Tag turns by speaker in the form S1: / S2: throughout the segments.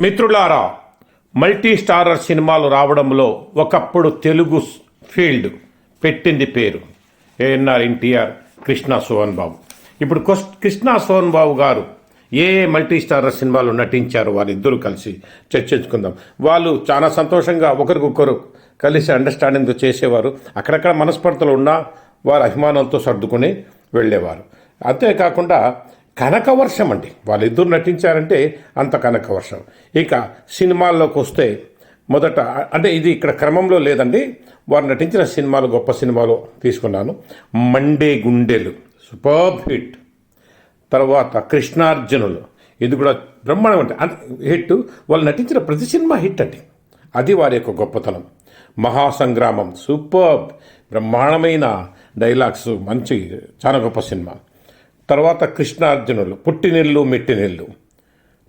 S1: మిత్రులారా multi starrer సినిమాలు రావడంలో ఒకప్పుడు తెలుగు ఫీల్డ్ పెట్టింది పేరు. ఏఎన్ఆర్ ఎన్టీఆర్ కృష్ణా సోహన్ బాబు. ఇప్పుడు కృష్ణా సోహన్ బాబు గారు ఏ ఏ మల్టీ స్టారర్ సినిమాలు నటించారు వారిద్దరూ కలిసి చర్చించుకుందాం. వాళ్ళు చాలా సంతోషంగా ఒకరికొకరు కలిసి అండర్స్టాండింగ్ చేసేవారు. అక్కడక్కడ మనస్పర్ధలు ఉన్నా వారు అభిమానంతో సర్దుకుని వెళ్ళేవారు. అంతేకాకుండా కనకవర్షం అండి. వాళ్ళిద్దరు నటించారంటే అంత కనకవర్షం. ఇక సినిమాల్లోకి వస్తే మొదట అంటే ఇది ఇక్కడ క్రమంలో లేదండి. వారు నటించిన సినిమాలు గొప్ప సినిమాలు తీసుకున్నాను. మండే గుండెలు సూపర్ హిట్. తర్వాత కృష్ణార్జునులు. ఇది కూడా బ్రహ్మాండం అంటే హిట్. వాళ్ళు నటించిన ప్రతి సినిమా హిట్ అండి. అది వారి యొక్క గొప్పతనం. మహాసంగ్రామం సూపర్ బ్రహ్మాండమైన డైలాగ్స్ మంచి చాలా గొప్ప సినిమా. తర్వాత కృష్ణార్జునులు పుట్టినెల్లు మెట్టినెల్లు.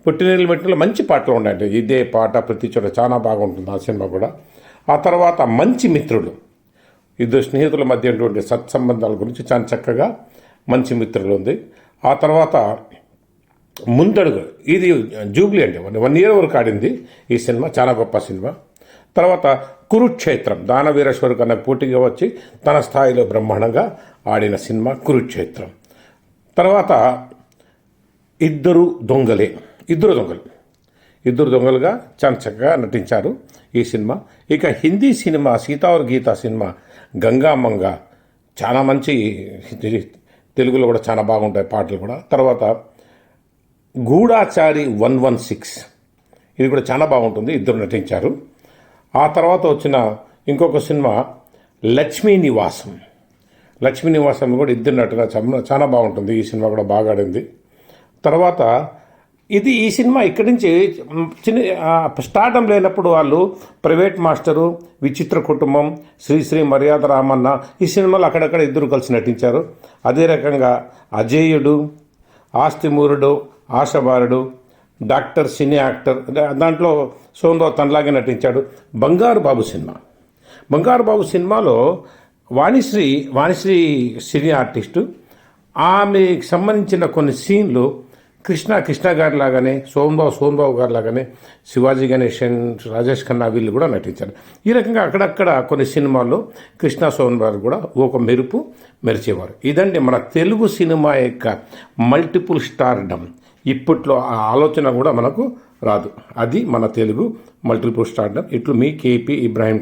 S1: పుట్టినెల్లు మెట్టినెల్లు మంచి పాటలు ఉన్నాయండి. ఇదే పాట ప్రతి చోట చాలా బాగుంటుంది ఆ సినిమా కూడా. ఆ తర్వాత మంచి మిత్రులు. ఇద్దరు స్నేహితుల మధ్య ఉన్నటువంటి సత్సంబంధాల గురించి చాలా చక్కగా మంచి మిత్రులు ఉంది. ఆ తర్వాత ముందడుగు. ఇది జూబ్లీ అండి. వన్ వన్ ఇయర్ వరకు ఆడింది ఈ సినిమా. చాలా గొప్ప సినిమా. తర్వాత కురుక్షేత్రం. దానవీరేశ్వరు కన్నా పోటీగా వచ్చి తన స్థాయిలో బ్రహ్మాండంగా ఆడిన సినిమా కురుక్షేత్రం. తర్వాత ఇద్దరు దొంగలే. ఇద్దరు దొంగలు. ఇద్దరు దొంగలుగా చాలా చక్కగా నటించారు ఈ సినిమా. ఇక హిందీ సినిమా సీతావర్ గీత సినిమా గంగామంగ చాలా మంచి తెలుగులో కూడా చాలా బాగుంటాయి పాటలు కూడా. తర్వాత గూఢాచారి వన్ వన్ సిక్స్. ఇది కూడా చాలా బాగుంటుంది. ఇద్దరు నటించారు. ఆ తర్వాత వచ్చిన ఇంకొక సినిమా లక్ష్మీ నివాసం. లక్ష్మీ నివాసం కూడా ఇద్దరు నటుగా చాలా చాలా బాగుంటుంది. ఈ సినిమా కూడా బాగా ఆడింది. తర్వాత ఇది ఈ సినిమా ఇక్కడి నుంచి చిన్న స్టార్టం లేనప్పుడు వాళ్ళు ప్రైవేట్ మాస్టరు విచిత్ర కుటుంబం శ్రీశ్రీ మర్యాద రామన్న ఈ సినిమాలు అక్కడక్కడ ఇద్దరు కలిసి నటించారు. అదే రకంగా అజేయుడు ఆస్తిమూరుడు ఆశభారుడు డాక్టర్ సినీ యాక్టర్ దాంట్లో సోమరావు తనలాగే నటించాడు. బంగారు బాబు సినిమా. బంగారు బాబు సినిమాలో వాణిశ్రీ వాణిశ్రీ సినీ ఆర్టిస్టు. ఆమెకి సంబంధించిన కొన్ని సీన్లు కృష్ణ కృష్ణ గారి లాగానే సోమబాబు సోమబాబు గారి లాగానే శివాజీ గణేషన్ రాజేష్ ఖన్నా వీళ్ళు కూడా నటించారు. ఈ రకంగా అక్కడక్కడ కొన్ని సినిమాల్లో కృష్ణ సోమన్ గారు కూడా ఒక మెరుపు మెరిచేవారు. ఇదండి మన తెలుగు సినిమా యొక్క మల్టిపుల్ స్టార్డమ్. ఇప్పట్లో ఆ ఆలోచన కూడా మనకు రాదు. అది మన తెలుగు మల్టిపుల్ స్టార్డమ్. ఇట్లు మీ కేపీ ఇబ్రాహీం